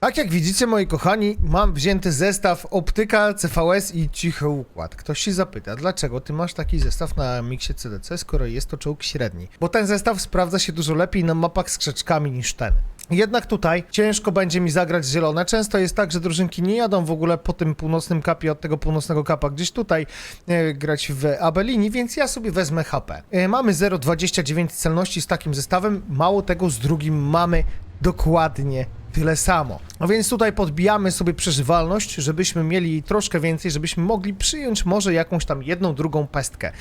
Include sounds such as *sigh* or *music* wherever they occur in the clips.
Tak jak widzicie, moi kochani, mam wzięty zestaw optyka, CVS i cichy układ. Ktoś się zapyta, dlaczego ty masz taki zestaw na miksie CDC, skoro jest to czołg średni? Bo ten zestaw sprawdza się dużo lepiej na mapach z krzaczkami niż ten. Jednak tutaj ciężko będzie mi zagrać zielone. Często jest tak, że drużynki nie jadą w ogóle po tym północnym kapie od tego północnego kapa gdzieś tutaj e, grać w Abelini, więc ja sobie wezmę HP. E, mamy 0,29 celności z takim zestawem, mało tego z drugim mamy dokładnie tyle samo. No więc tutaj podbijamy sobie przeżywalność, żebyśmy mieli troszkę więcej, żebyśmy mogli przyjąć może jakąś tam jedną, drugą pestkę.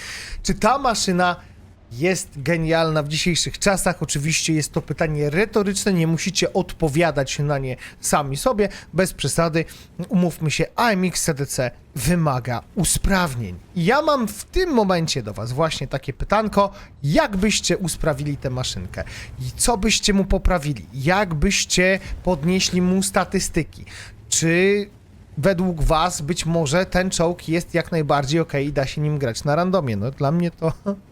Czy ta maszyna jest genialna w dzisiejszych czasach? Oczywiście jest to pytanie retoryczne, nie musicie odpowiadać na nie sami sobie, bez przesady. Umówmy się, AMX CDC wymaga usprawnień. Ja mam w tym momencie do Was właśnie takie pytanko, jak byście usprawili tę maszynkę? I co byście mu poprawili? Jak byście podnieśli mu statystyki? Czy według was być może ten czołg jest jak najbardziej ok i da się nim grać na randomie. No dla mnie to. *laughs*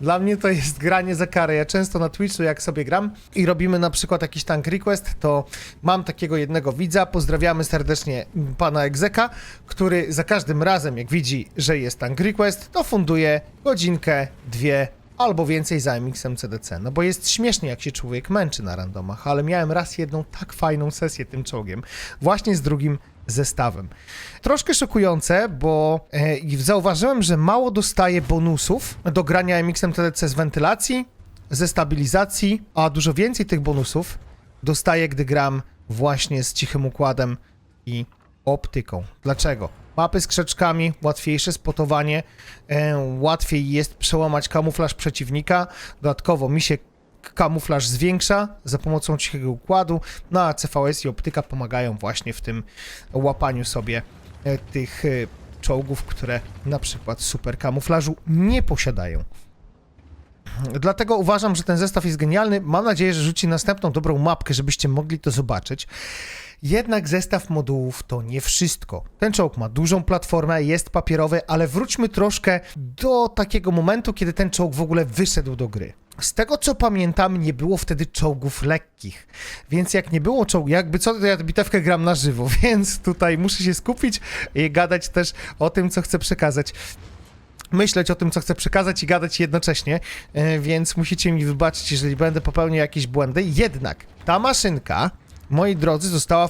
Dla mnie to jest granie za karę. Ja często na Twitchu, jak sobie gram i robimy na przykład jakiś tank request, to mam takiego jednego widza, pozdrawiamy serdecznie pana Egzeka, który za każdym razem, jak widzi, że jest tank request, to funduje godzinkę, dwie albo więcej za MX-em CDC. No bo jest śmiesznie, jak się człowiek męczy na randomach, ale miałem raz jedną tak fajną sesję tym czołgiem, właśnie z drugim zestawem. Troszkę szokujące, bo e, zauważyłem, że mało dostaję bonusów do grania MX-em TDC z wentylacji, ze stabilizacji, a dużo więcej tych bonusów dostaję, gdy gram właśnie z cichym układem i optyką. Dlaczego? Mapy z krzaczkami, łatwiejsze spotowanie, e, łatwiej jest przełamać kamuflaż przeciwnika. Dodatkowo mi się kamuflaż zwiększa za pomocą cichego układu, no a CVS i optyka pomagają właśnie w tym łapaniu sobie e, tych e, czołgów, które na przykład super kamuflażu nie posiadają. Dlatego uważam, że ten zestaw jest genialny. Mam nadzieję, że rzuci następną dobrą mapkę, żebyście mogli to zobaczyć. Jednak zestaw modułów to nie wszystko. Ten czołg ma dużą platformę, jest papierowy, ale wróćmy troszkę do takiego momentu, kiedy ten czołg w ogóle wyszedł do gry. Z tego co pamiętam, nie było wtedy czołgów lekkich. Więc jak nie było czołgu, jakby co, to ja bitewkę gram na żywo, *laughs* więc tutaj muszę się skupić i gadać też o tym, co chcę przekazać myśleć o tym, co chcę przekazać i gadać jednocześnie, e, więc musicie mi wybaczyć, jeżeli będę popełniał jakieś błędy. Jednak ta maszynka, moi drodzy, została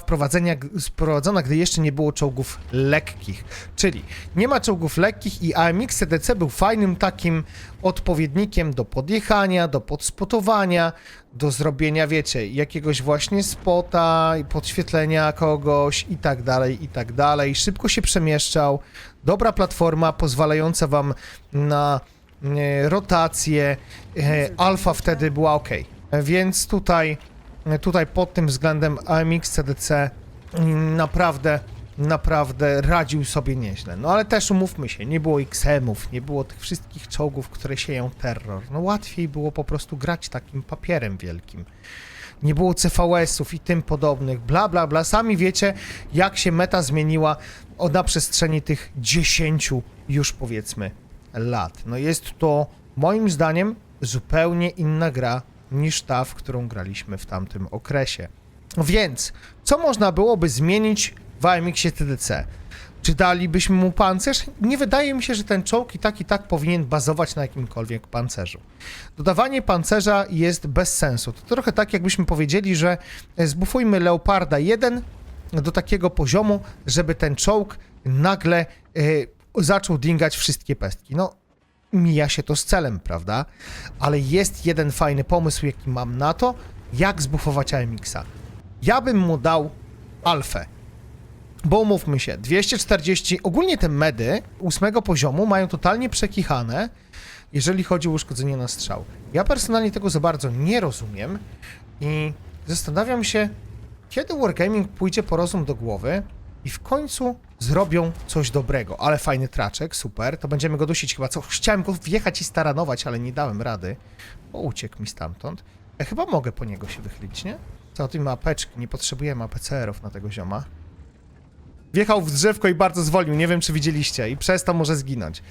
wprowadzona, gdy jeszcze nie było czołgów lekkich. Czyli nie ma czołgów lekkich i AMX CDC był fajnym takim odpowiednikiem do podjechania, do podspotowania, do zrobienia, wiecie, jakiegoś właśnie spota, podświetlenia kogoś i tak dalej, i tak dalej. Szybko się przemieszczał, dobra platforma pozwalająca wam na e, rotację. E, alfa wtedy była ok. Więc tutaj, tutaj pod tym względem AMX CDC naprawdę, naprawdę radził sobie nieźle. No ale też umówmy się, nie było XM-ów, nie było tych wszystkich czołgów, które sieją terror. No łatwiej było po prostu grać takim papierem wielkim nie było CVS-ów i tym podobnych, bla, bla, bla. Sami wiecie, jak się meta zmieniła o, na przestrzeni tych 10 już powiedzmy lat. No jest to moim zdaniem zupełnie inna gra niż ta, w którą graliśmy w tamtym okresie. Więc, co można byłoby zmienić w AMX-ie TDC? Czy dalibyśmy mu pancerz? Nie wydaje mi się, że ten czołg i tak i tak powinien bazować na jakimkolwiek pancerzu. Dodawanie pancerza jest bez sensu. To trochę tak, jakbyśmy powiedzieli, że zbufujmy Leoparda 1 do takiego poziomu, żeby ten czołg nagle e, zaczął dingać wszystkie pestki. No, mija się to z celem, prawda? Ale jest jeden fajny pomysł, jaki mam na to, jak zbufować AMX-a. Ja bym mu dał alfę. Bo umówmy się, 240, ogólnie te medy ósmego poziomu mają totalnie przekichane, jeżeli chodzi o uszkodzenie na strzał. Ja personalnie tego za bardzo nie rozumiem i zastanawiam się, kiedy Wargaming pójdzie po rozum do głowy i w końcu zrobią coś dobrego. Ale fajny traczek, super, to będziemy go dusić chyba. Co? Chciałem go wjechać i staranować, ale nie dałem rady, bo uciekł mi stamtąd. Ja chyba mogę po niego się wychylić, nie? Co ty ma apeczki, nie potrzebujemy APCR-ów na tego zioma. Wjechał w drzewko i bardzo zwolnił, nie wiem czy widzieliście, i przez to może zginąć.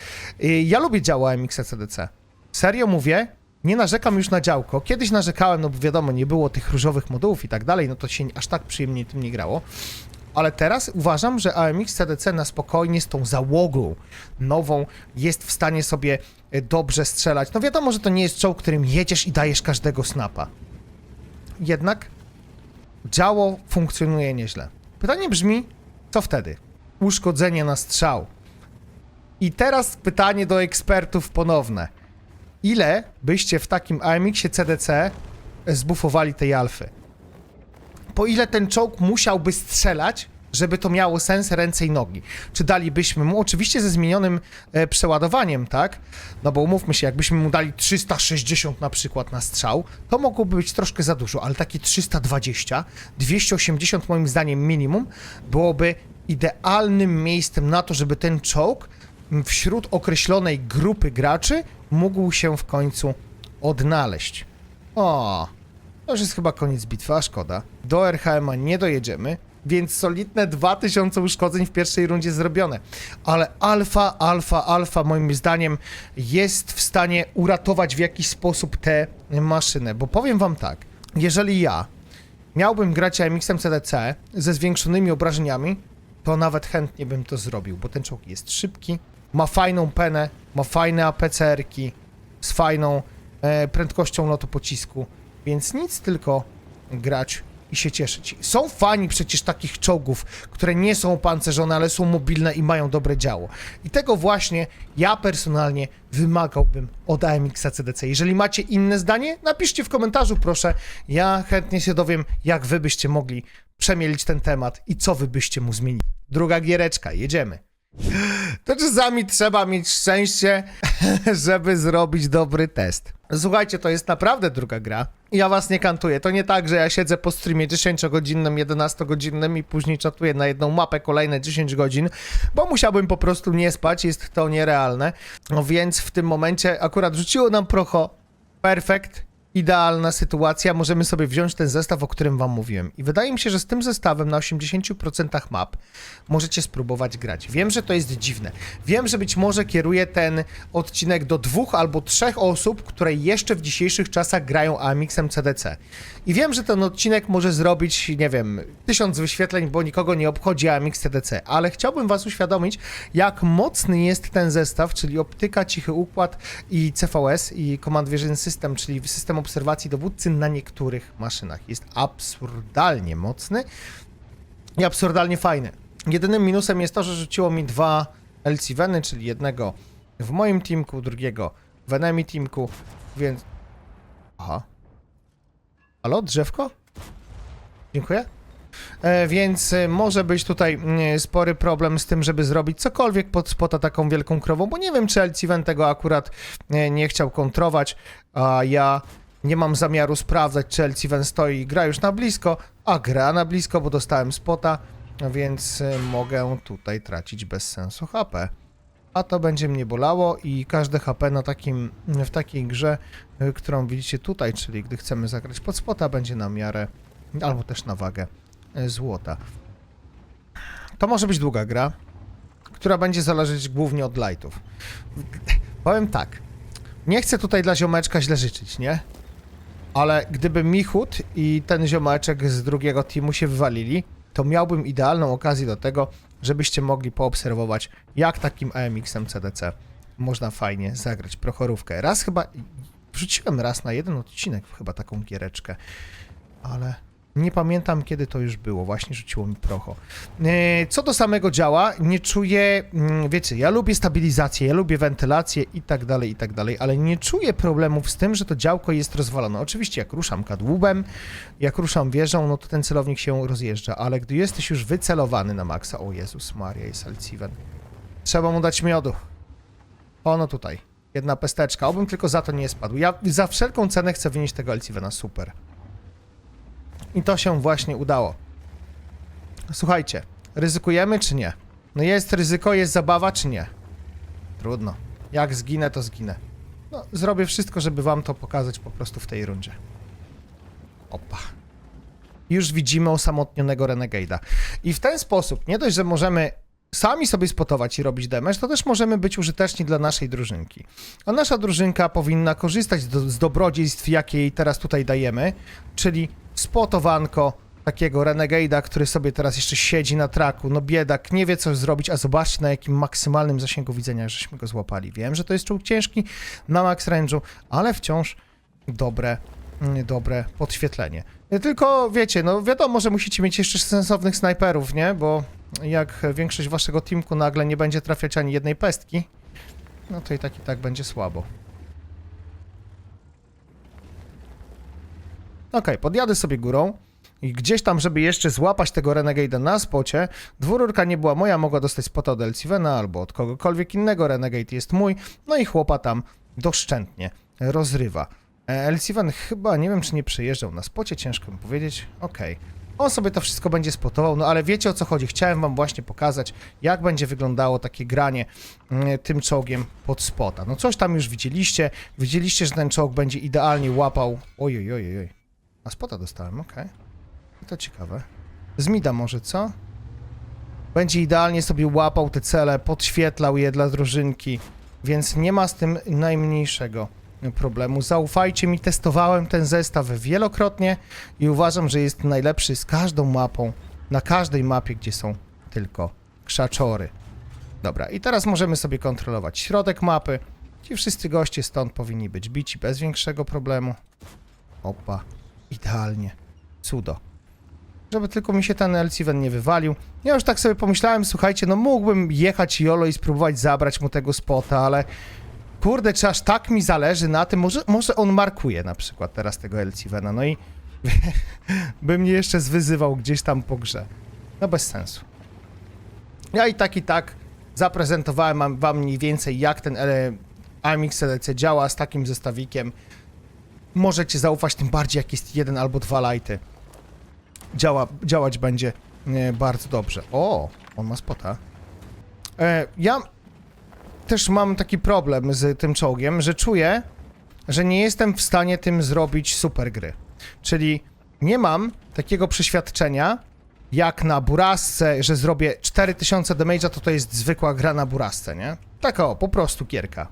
Ja lubię działa MX CDC. Serio mówię, nie narzekam już na działko. Kiedyś narzekałem, no bo wiadomo, nie było tych różowych modułów i tak dalej, no to się aż tak przyjemnie tym nie grało. Ale teraz uważam, że AMX CDC na spokojnie z tą załogą nową jest w stanie sobie e, dobrze strzelać. No wiadomo, że to nie jest czołg, którym jedziesz i dajesz każdego snapa. Jednak działo funkcjonuje nieźle. Pytanie brzmi, co wtedy? Uszkodzenie na strzał. I teraz pytanie do ekspertów ponowne. Ile byście w takim AMX-ie CDC zbufowali tej alfy? Po ile ten czołg musiałby strzelać, żeby to miało sens ręce i nogi? Czy dalibyśmy mu, oczywiście ze zmienionym e, przeładowaniem, tak? No bo umówmy się, jakbyśmy mu dali 360 na przykład na strzał, to mogłoby być troszkę za dużo, ale takie 320, 280 moim zdaniem minimum byłoby idealnym miejscem na to, żeby ten czołg wśród określonej grupy graczy mógł się w końcu odnaleźć. O, to już jest chyba koniec bitwy, a szkoda. Do RHM-a nie dojedziemy, więc solidne 2000 uszkodzeń w pierwszej rundzie zrobione. Ale alfa, alfa, alfa moim zdaniem jest w stanie uratować w jakiś sposób tę maszynę, bo powiem wam tak, jeżeli ja miałbym grać AMX-em CDC ze zwiększonymi obrażeniami, to nawet chętnie bym to zrobił, bo ten czołg jest szybki, ma fajną penę, ma fajne APCR-ki z fajną e, prędkością lotu pocisku, więc nic tylko grać i się cieszyć. Są fani przecież takich czołgów, które nie są opancerzone, ale są mobilne i mają dobre działo. I tego właśnie ja personalnie wymagałbym od AMX-a CDC. Jeżeli macie inne zdanie, napiszcie w komentarzu proszę. Ja chętnie się dowiem, jak wy byście mogli przemielić ten temat i co wy byście mu zmienili. Druga giereczka, jedziemy. To czasami trzeba mieć szczęście, *laughs* żeby zrobić dobry test. Słuchajcie, to jest naprawdę druga gra. Ja was nie kantuję. To nie tak, że ja siedzę po streamie 10-godzinnym, 11-godzinnym i później czatuję na jedną mapę kolejne 10 godzin, bo musiałbym po prostu nie spać, jest to nierealne. No więc w tym momencie akurat rzuciło nam procho. Perfekt. Idealna sytuacja, możemy sobie wziąć ten zestaw, o którym wam mówiłem. I wydaje mi się, że z tym zestawem na 80% map możecie spróbować grać. Wiem, że to jest dziwne. Wiem, że być może kieruję ten odcinek do dwóch albo trzech osób, które jeszcze w dzisiejszych czasach grają AMX-em CDC. I wiem, że ten odcinek może zrobić, nie wiem, tysiąc wyświetleń, bo nikogo nie obchodzi AMX CDC, ale chciałbym was uświadomić, jak mocny jest ten zestaw, czyli optyka, cichy układ i CVS i Command Vision System, czyli system obserwacji dowódcy na niektórych maszynach. Jest absurdalnie mocny i absurdalnie fajny. Jedynym minusem jest to, że rzuciło mi dwa LC-Veny, czyli jednego w moim teamku, drugiego w enemy teamku, więc... Aha. Halo, drzewko? Dziękuję. E, więc e, może być tutaj mm, spory problem z tym, żeby zrobić cokolwiek pod spota taką wielką krową, bo nie wiem, czy LCVen tego akurat e, nie chciał kontrować, a ja nie mam zamiaru sprawdzać, czy LCVen stoi i gra już na blisko, a gra na blisko, bo dostałem spota, więc e, mogę tutaj tracić bez sensu HP. A to będzie mnie bolało i każde HP na takim, w takiej grze, y, którą widzicie tutaj, czyli gdy chcemy zagrać pod spota, będzie na miarę, albo też na wagę y, złota. To może być długa gra, która będzie zależeć głównie od lightów. Powiem tak, nie chcę tutaj dla ziomeczka źle życzyć, nie? Ale gdyby Michut i ten ziomeczek z drugiego teamu się wywalili, to miałbym idealną okazję do tego, żebyście mogli poobserwować, jak takim AMX-em CDC można fajnie zagrać prochorówkę. Raz chyba, wrzuciłem raz na jeden odcinek chyba taką giereczkę, ale nie pamiętam kiedy to już było, właśnie rzuciło mi procho. E, Co do samego działa, nie czuję, mm, wiecie, ja lubię stabilizację, ja lubię wentylację i tak dalej, i tak dalej, ale nie czuję problemów z tym, że to działko jest rozwalone. Oczywiście jak ruszam kadłubem, jak ruszam wieżą, no to ten celownik się rozjeżdża, ale gdy jesteś już wycelowany na maksa, o Jezus Maria, jest Alciven. Trzeba mu dać miodu. Ono tutaj. Jedna pesteczka. Obym tylko za to nie spadł. Ja za wszelką cenę chcę wynieść tego Alcivena. Super. I to się właśnie udało. Słuchajcie, ryzykujemy czy nie? No jest ryzyko, jest zabawa czy nie? Trudno. Jak zginę, to zginę. No, zrobię wszystko, żeby wam to pokazać po prostu w tej rundzie. Opa. Już widzimy osamotnionego Renegade'a. I w ten sposób, nie dość, że możemy sami sobie spotować i robić damage, to też możemy być użyteczni dla naszej drużynki. A nasza drużynka powinna korzystać do, z dobrodziejstw, jakie jej teraz tutaj dajemy, czyli spotowanko takiego renegade'a, który sobie teraz jeszcze siedzi na traku, no biedak, nie wie co zrobić, a zobaczcie na jakim maksymalnym zasięgu widzenia żeśmy go złapali. Wiem, że to jest czołg ciężki na max range'u, ale wciąż dobre, mm, dobre podświetlenie. Tylko wiecie, no wiadomo, że musicie mieć jeszcze sensownych snajperów, nie? Bo jak większość waszego teamku nagle nie będzie trafiać ani jednej pestki, no to i tak i tak będzie słabo. Okej, podjadę sobie górą i gdzieś tam, żeby jeszcze złapać tego Renegade'a na spocie, dwururka nie była moja, mogła dostać spota od Elsivena albo od kogokolwiek innego, Renegade jest mój, no i chłopa tam doszczętnie rozrywa. E, Elsiven chyba, nie wiem czy nie przejeżdżał na spocie, ciężko mi powiedzieć, okej. On sobie to wszystko będzie spotował, no ale wiecie o co chodzi. Chciałem wam właśnie pokazać, jak będzie wyglądało takie granie mm, tym czołgiem pod spota. No coś tam już widzieliście. Widzieliście, że ten czołg będzie idealnie łapał... Oj, oj, oj, oj. A spota dostałem, okej. To ciekawe. Z mida może, co? Będzie idealnie sobie łapał te cele, podświetlał je dla drużynki, więc nie ma z tym najmniejszego problemu. Zaufajcie mi, testowałem ten zestaw wielokrotnie i uważam, że jest najlepszy z każdą mapą, na każdej mapie, gdzie są tylko krzaczory. Dobra, i teraz możemy sobie kontrolować środek mapy. Ci wszyscy goście stąd powinni być bici bez większego problemu. Opa, idealnie. Cudo. Żeby tylko mi się ten Elciven nie wywalił. Ja już tak sobie pomyślałem, słuchajcie, no mógłbym jechać Jolo i spróbować zabrać mu tego spota, ale kurde, czy aż tak mi zależy na tym, może, może on markuje na przykład teraz tego Elcivena, no i *laughs* by mnie jeszcze zwyzywał gdzieś tam po grze. No bez sensu. Ja i tak i tak zaprezentowałem wam- mniej więcej jak ten AMX LC działa z takim zestawikiem. Możecie zaufać tym bardziej jak jest jeden albo dwa lighty. Działa, działać będzie e, bardzo dobrze. O, on ma spota. E, ja też mam taki problem z tym czołgiem, że czuję, że nie jestem w stanie tym zrobić super gry. Czyli nie mam takiego przeświadczenia, jak na burasce, że zrobię 4000 damage'a, to to jest zwykła gra na burasce, nie? Taka o, po prostu gierka.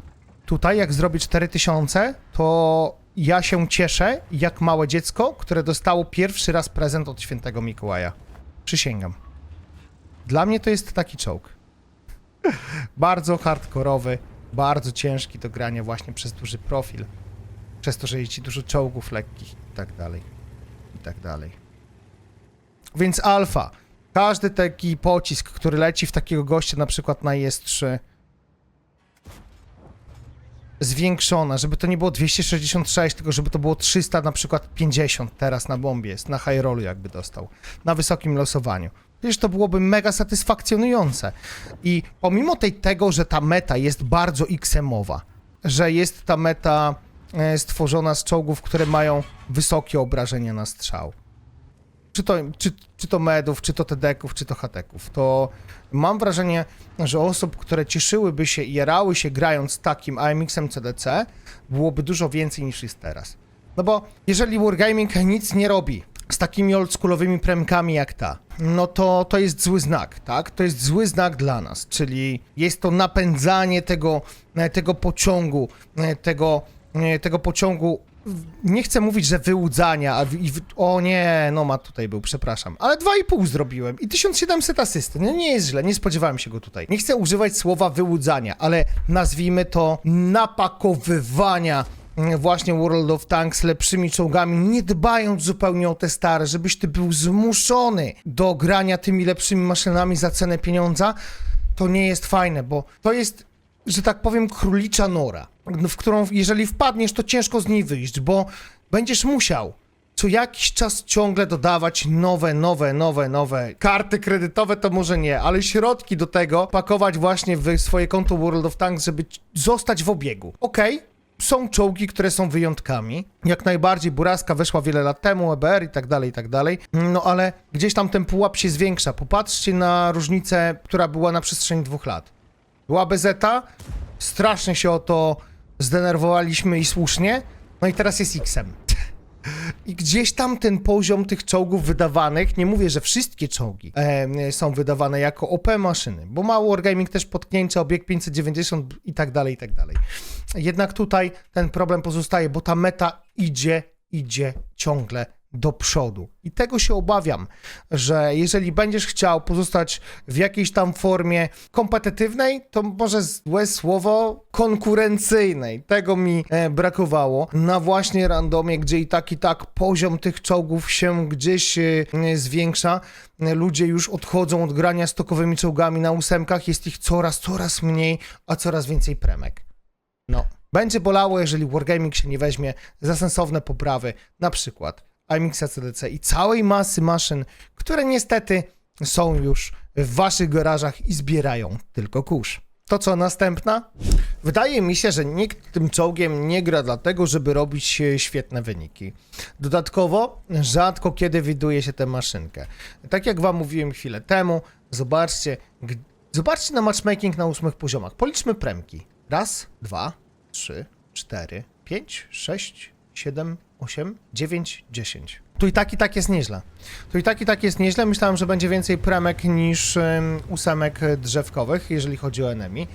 Tutaj jak zrobię 4000, to ja się cieszę jak małe dziecko, które dostało pierwszy raz prezent od świętego Mikołaja. Przysięgam. Dla mnie to jest taki czołg. *laughs* bardzo hardkorowy, bardzo ciężki do grania właśnie przez duży profil. Przez to, że jest ci dużo czołgów lekkich i tak dalej. I tak dalej. Więc alfa. Każdy taki pocisk, który leci w takiego gościa na przykład na IS-3 zwiększona, żeby to nie było 266, tylko żeby to było 300 na przykład 50 teraz na bombie jest, na high rollu jakby dostał, na wysokim losowaniu. Przecież to byłoby mega satysfakcjonujące. I pomimo tej, tego, że ta meta jest bardzo XM-owa, że jest ta meta e, stworzona z czołgów, które mają wysokie obrażenia na strzał, czy to, czy, czy to medów, czy to tedeków, czy to hateków, to mam wrażenie, że osób, które cieszyłyby się i jarały się grając takim AMX-em CDC, byłoby dużo więcej niż jest teraz. No bo jeżeli Wargaming nic nie robi z takimi oldschoolowymi premkami jak ta, no to to jest zły znak, tak? To jest zły znak dla nas, czyli jest to napędzanie tego, e, tego pociągu, e, tego, e, tego pociągu nie chcę mówić, że wyłudzania, a w, i w, o nie, no ma tutaj był, przepraszam, ale 2,5 zrobiłem i 1700 asysty, no nie jest źle, nie spodziewałem się go tutaj. Nie chcę używać słowa wyłudzania, ale nazwijmy to napakowywania właśnie World of Tanks lepszymi czołgami, nie dbając zupełnie o te stare, żebyś ty był zmuszony do grania tymi lepszymi maszynami za cenę pieniądza, to nie jest fajne, bo to jest że tak powiem, królicza nora, w którą jeżeli wpadniesz, to ciężko z niej wyjść, bo będziesz musiał co jakiś czas ciągle dodawać nowe, nowe, nowe, nowe karty kredytowe, to może nie, ale środki do tego pakować właśnie w swoje konto World of Tanks, żeby zostać w obiegu. Okej, są czołgi, które są wyjątkami. Jak najbardziej Buraska weszła wiele lat temu, EBR i tak dalej, i tak dalej. No ale gdzieś tam ten pułap się zwiększa. Popatrzcie na różnicę, która była na przestrzeni dwóch lat. Była bezeta, strasznie się o to zdenerwowaliśmy i słusznie, no i teraz jest X-em. I gdzieś tam ten poziom tych czołgów wydawanych, nie mówię, że wszystkie czołgi e, są wydawane jako OP maszyny, bo ma Wargaming też potknięcie, obiekt 590 i tak dalej, i tak dalej. Jednak tutaj ten problem pozostaje, bo ta meta idzie, idzie ciągle do przodu. I tego się obawiam, że jeżeli będziesz chciał pozostać w jakiejś tam formie kompetytywnej, to może złe słowo konkurencyjnej. Tego mi e, brakowało na właśnie randomie, gdzie i tak i tak poziom tych czołgów się gdzieś e, zwiększa. Ludzie już odchodzą od grania stokowymi czołgami na ósemkach, jest ich coraz, coraz mniej, a coraz więcej premek. No. Będzie bolało, jeżeli Wargaming się nie weźmie za sensowne poprawy, na przykład IMX-a CDC i całej masy maszyn, które niestety są już w waszych garażach i zbierają tylko kurz. To co, następna? Wydaje mi się, że nikt tym czołgiem nie gra dlatego, żeby robić e, świetne wyniki. Dodatkowo, rzadko kiedy widuje się tę maszynkę. Tak jak wam mówiłem chwilę temu, zobaczcie, zobaczcie na matchmaking na ósmych poziomach. Policzmy premki. Raz, dwa, trzy, cztery, pięć, sześć, siedem, osiem, dziewięć, dziesięć. Tu i tak i tak jest nieźle. Tu i tak i tak jest nieźle. Myślałem, że będzie więcej premek niż ym, ósemek drzewkowych, jeżeli chodzi o enemy,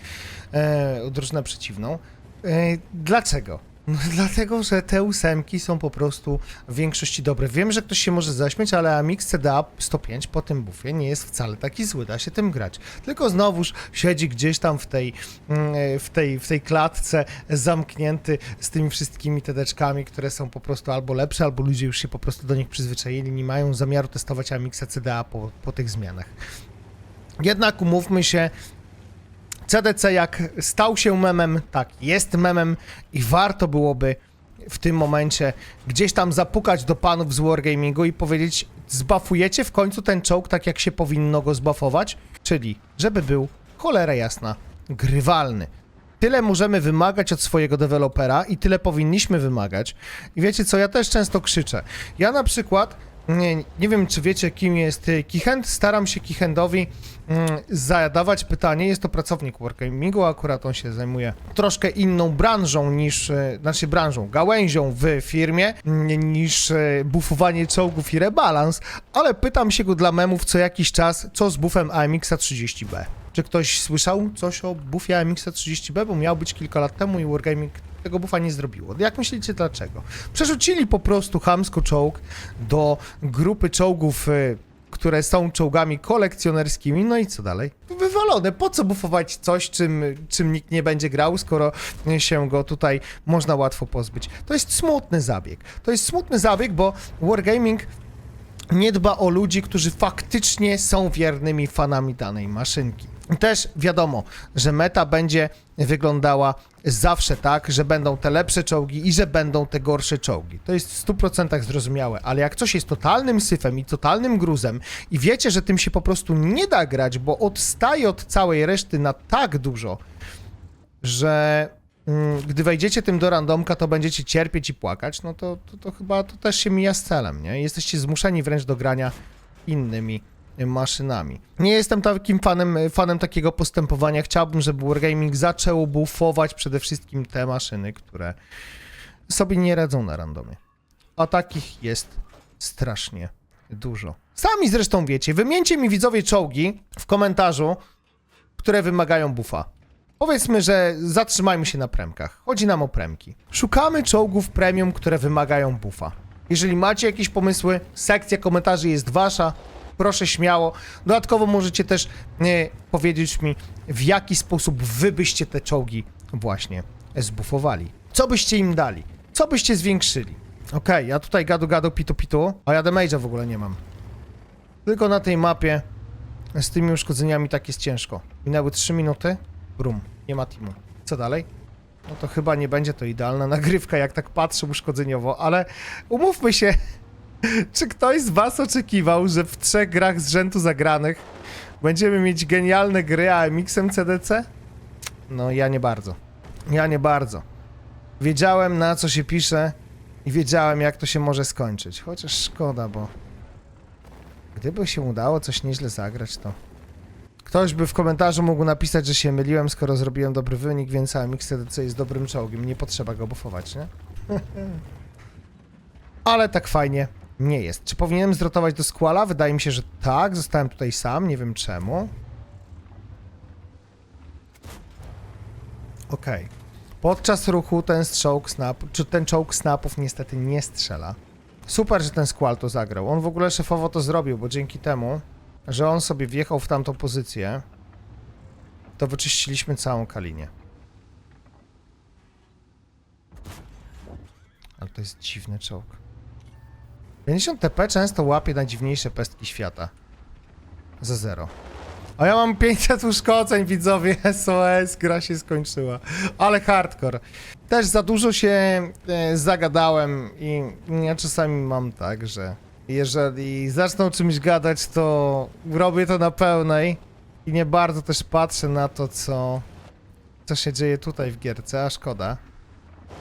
e, drużynę przeciwną. E, dlaczego? No, dlatego, że te ósemki są po prostu w większości dobre. Wiem, że ktoś się może zaśmieć, ale Amix CDA 105 po tym bufie nie jest wcale taki zły, da się tym grać. Tylko znowuż siedzi gdzieś tam w tej, mm, w tej, w tej klatce zamknięty z tymi wszystkimi tedeczkami, które są po prostu albo lepsze, albo ludzie już się po prostu do nich przyzwyczaili, nie mają zamiaru testować Amixa CDA po, po tych zmianach. Jednak umówmy się, CDC jak stał się memem, tak, jest memem i warto byłoby w tym momencie gdzieś tam zapukać do panów z Wargamingu i powiedzieć, zbafujecie w końcu ten czołg tak jak się powinno go zbafować, czyli żeby był cholera jasna, grywalny. Tyle możemy wymagać od swojego dewelopera i tyle powinniśmy wymagać. I wiecie co, ja też często krzyczę. Ja na przykład, nie, nie wiem czy wiecie kim jest y, Kichend, staram się Kichendowi mm, zadawać pytanie, jest to pracownik Wargamingu, akurat on się zajmuje troszkę inną branżą niż, y, znaczy branżą, gałęzią w firmie, mm, niż y, bufowanie czołgów i rebalans, ale pytam się go dla memów co jakiś czas, co z bufem AMX-a 30B. Czy ktoś słyszał coś o bufie AMX-a 30B, bo miał być kilka lat temu i Wargaming tego bufa nie zrobiło. Jak myślicie dlaczego? Przerzucili po prostu chamsko czołg do grupy czołgów, y, które są czołgami kolekcjonerskimi, no i co dalej? Wywalone. Po co bufować coś, czym, czym nikt nie będzie grał, skoro się go tutaj można łatwo pozbyć? To jest smutny zabieg. To jest smutny zabieg, bo Wargaming nie dba o ludzi, którzy faktycznie są wiernymi fanami danej maszynki. Też wiadomo, że meta będzie wyglądała zawsze tak, że będą te lepsze czołgi i że będą te gorsze czołgi. To jest w 100% zrozumiałe, ale jak coś jest totalnym syfem i totalnym gruzem i wiecie, że tym się po prostu nie da grać, bo odstaje od całej reszty na tak dużo, że mm, gdy wejdziecie tym do randomka, to będziecie cierpieć i płakać, no to, to, to chyba to też się mija z celem, nie? Jesteście zmuszeni wręcz do grania innymi maszynami. Nie jestem takim fanem, fanem takiego postępowania. Chciałbym, żeby Wargaming zaczął buffować przede wszystkim te maszyny, które sobie nie radzą na randomie. A takich jest strasznie dużo. Sami zresztą wiecie, wymieńcie mi widzowie czołgi w komentarzu, które wymagają buffa. Powiedzmy, że zatrzymajmy się na premkach. Chodzi nam o premki. Szukamy czołgów premium, które wymagają buffa. Jeżeli macie jakieś pomysły, sekcja komentarzy jest wasza. Proszę śmiało. Dodatkowo możecie też powiedzieć mi, w jaki sposób wy byście te czołgi właśnie zbufowali. Co byście im dali? Co byście zwiększyli? Okej, ja tutaj gadu gadu pitu pitu, a ja damage'a w ogóle nie mam. Tylko na tej mapie z tymi uszkodzeniami tak jest ciężko. Minęły 3 minuty, brum, nie ma teamu. Co dalej? No to chyba nie będzie to idealna *laughs* nagrywka, jak tak patrzę uszkodzeniowo, ale umówmy się, *laughs* czy ktoś z was oczekiwał, że w trzech grach z rzędu zagranych będziemy mieć genialne gry AMX-em CDC? No ja nie bardzo. Ja nie bardzo. Wiedziałem na co się pisze i wiedziałem jak to się może skończyć. Chociaż szkoda, bo gdyby się udało coś nieźle zagrać, to... Ktoś by w komentarzu mógł napisać, że się myliłem, skoro zrobiłem dobry wynik, więc AMX CDC jest dobrym czołgiem. Nie potrzeba go buffować, nie? *laughs* ale tak fajnie nie jest. Czy powinienem zrotować do Squala? Wydaje mi się, że tak. Zostałem tutaj sam, nie wiem czemu. Okej. Podczas ruchu ten strzałk snap, czy ten czołg snapów niestety nie strzela. Super, że ten Squall to zagrał. On w ogóle szefowo to zrobił, bo dzięki temu, że on sobie wjechał w tamtą pozycję, to wyczyściliśmy całą Kalinie. Ale to jest dziwny czołg. 50 TP często łapie najdziwniejsze pestki świata. Za zero. A ja mam 500 uszkodzeń, widzowie, *laughs* SOS, gra się skończyła. Ale hardcore. Też za dużo się e, zagadałem i ja czasami mam tak, że jeżeli zacznę o czymś gadać, to robię to na pełnej i nie bardzo też patrzę na to, co, co się dzieje tutaj w gierce, a szkoda.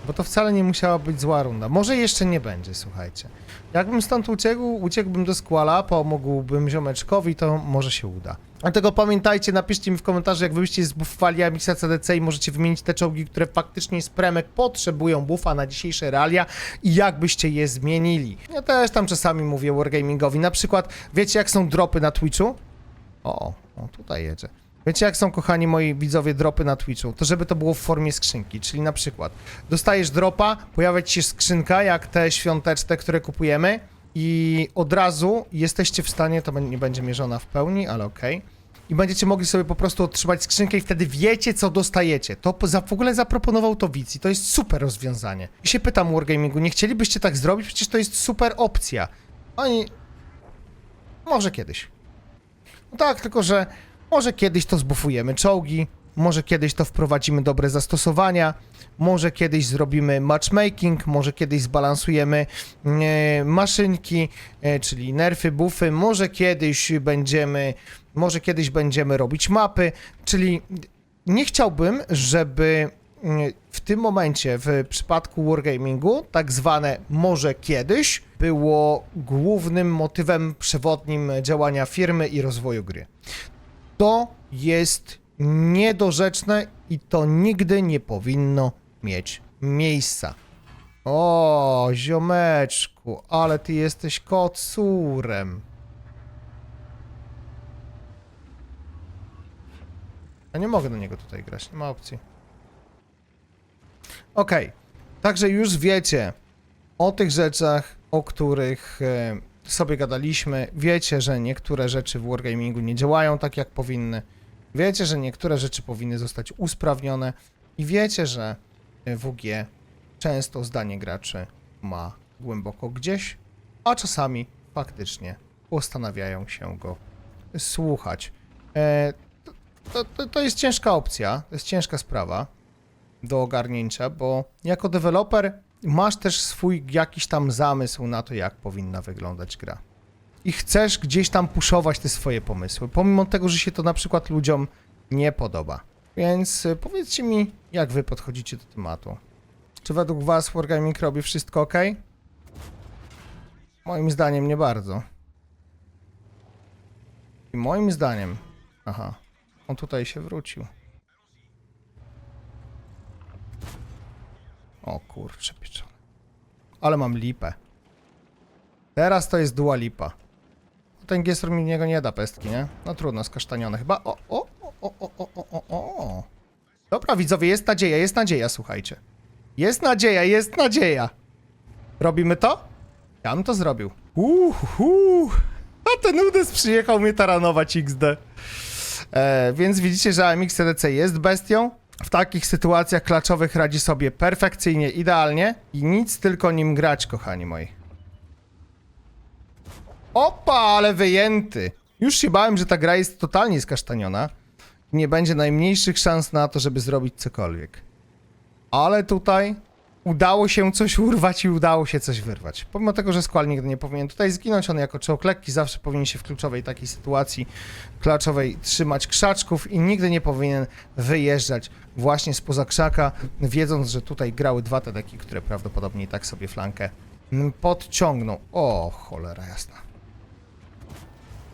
Bo to wcale nie musiała być zła runda. Może jeszcze nie będzie, słuchajcie. Jakbym stąd uciekł, uciekłbym do Squala, pomógłbym ziomeczkowi, to może się uda. Dlatego pamiętajcie, napiszcie mi w komentarzu, jak wy byście zbuffowali Amixa CDC i możecie wymienić te czołgi, które faktycznie z premek potrzebują buffa na dzisiejsze realia i jak byście je zmienili. Ja też tam czasami mówię Wargamingowi, na przykład, wiecie jak są dropy na Twitchu? O, o tutaj jedzie. Wiecie jak są, kochani moi widzowie, dropy na Twitchu? To żeby to było w formie skrzynki, czyli na przykład dostajesz dropa, pojawia ci się skrzynka, jak te świąteczne, które kupujemy i od razu jesteście w stanie, to nie będzie mierzona w pełni, ale okej, i będziecie mogli sobie po prostu otrzymać skrzynkę i wtedy wiecie, co dostajecie. To po- za, w ogóle zaproponował to Widz i to jest super rozwiązanie. I się pytam Wargamingu, nie chcielibyście tak zrobić? Przecież to jest super opcja. Oni... Może kiedyś. No tak, tylko że może kiedyś to zbufujemy czołgi, może kiedyś to wprowadzimy dobre zastosowania, może kiedyś zrobimy matchmaking, może kiedyś zbalansujemy e, maszynki, e, czyli nerfy, buffy, może kiedyś będziemy, może kiedyś będziemy robić mapy, czyli nie chciałbym, żeby mm, w tym momencie, w przypadku Wargamingu, tak zwane może kiedyś, było głównym motywem przewodnim działania firmy i rozwoju gry. To jest niedorzeczne i to nigdy nie powinno mieć miejsca. O, ziomeczku, ale ty jesteś kocurem. Ja nie mogę do niego tutaj grać, nie ma opcji. Okej, także już wiecie o tych rzeczach, o których e, sobie gadaliśmy. Wiecie, że niektóre rzeczy w Wargamingu nie działają tak, jak powinny. Wiecie, że niektóre rzeczy powinny zostać usprawnione. I wiecie, że e, WG często zdanie graczy ma głęboko gdzieś, a czasami faktycznie postanawiają się go słuchać. E, to, to, to jest ciężka opcja, to jest ciężka sprawa do ogarnięcia, bo jako deweloper masz też swój jakiś tam zamysł na to, jak powinna wyglądać gra. I chcesz gdzieś tam puszować te swoje pomysły, pomimo tego, że się to na przykład ludziom nie podoba. Więc y, powiedzcie mi, jak wy podchodzicie do tematu. Czy według was Wargaming robi wszystko ok? Moim zdaniem nie bardzo. I moim zdaniem... Aha, on tutaj się wrócił. O kurczę, pieczone. Ale mam lipę. Teraz to jest dua lipa. No ten gestur mi niego nie da pestki, nie? No trudno, skasztanione chyba. O, o, o, o, o, o, o, o. Dobra, widzowie, jest nadzieja, jest nadzieja, słuchajcie. Jest nadzieja, jest nadzieja. Robimy to? Ja bym to zrobił. Uhu. A ten udes przyjechał mnie taranować XD. E, więc widzicie, że AMX CDC jest bestią. W takich sytuacjach klaczowych radzi sobie perfekcyjnie, idealnie i nic tylko nim grać, kochani moi. Opa, ale wyjęty. Już się bałem, że ta gra jest totalnie skasztaniona. Nie będzie najmniejszych szans na to, żeby zrobić cokolwiek. Ale tutaj udało się coś urwać i udało się coś wyrwać. Pomimo tego, że Squall nigdy nie powinien tutaj zginąć, on jako czołg lekki zawsze powinien się w kluczowej takiej sytuacji klaczowej trzymać krzaczków i nigdy nie powinien wyjeżdżać właśnie spoza krzaka, wiedząc, że tutaj grały dwa tedeki, które prawdopodobnie i tak sobie flankę podciągną. O, cholera jasna.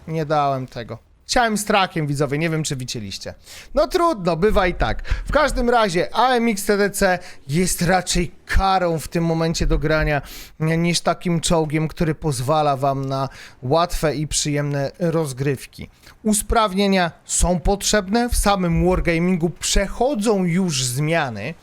Nie dałem tego. Chciałem strakiem, widzowie, nie wiem czy widzieliście. No trudno, bywa i tak. W każdym razie AMX TDC jest raczej karą w tym momencie do grania niż takim czołgiem, który pozwala wam na łatwe i przyjemne rozgrywki. Usprawnienia są potrzebne, w samym wargamingu przechodzą już zmiany.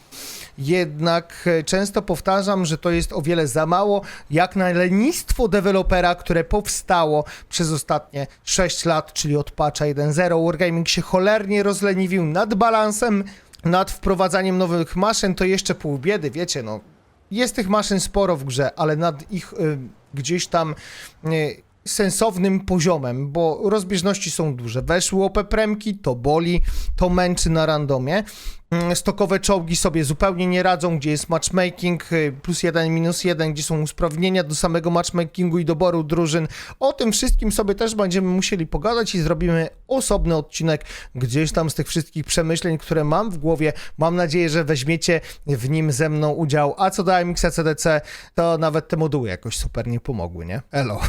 Jednak e, często powtarzam, że to jest o wiele za mało, jak na lenistwo dewelopera, które powstało przez ostatnie 6 lat, czyli od patcha 1.0. Wargaming się cholernie rozleniwił nad balansem, nad wprowadzaniem nowych maszyn, to jeszcze pół biedy, wiecie, no. Jest tych maszyn sporo w grze, ale nad ich y, gdzieś tam y, sensownym poziomem, bo rozbieżności są duże. Weszły OP premki, to boli, to męczy na randomie. Mm, Stokowe czołgi sobie zupełnie nie radzą, gdzie jest matchmaking y, plus jeden, minus jeden, gdzie są usprawnienia do samego matchmakingu i doboru drużyn. O tym wszystkim sobie też będziemy musieli pogadać i zrobimy osobny odcinek gdzieś tam z tych wszystkich przemyśleń, które mam w głowie. Mam nadzieję, że weźmiecie w nim ze mną udział. A co do AMX CDC, to nawet te moduły jakoś super nie pomogły, nie? Elo.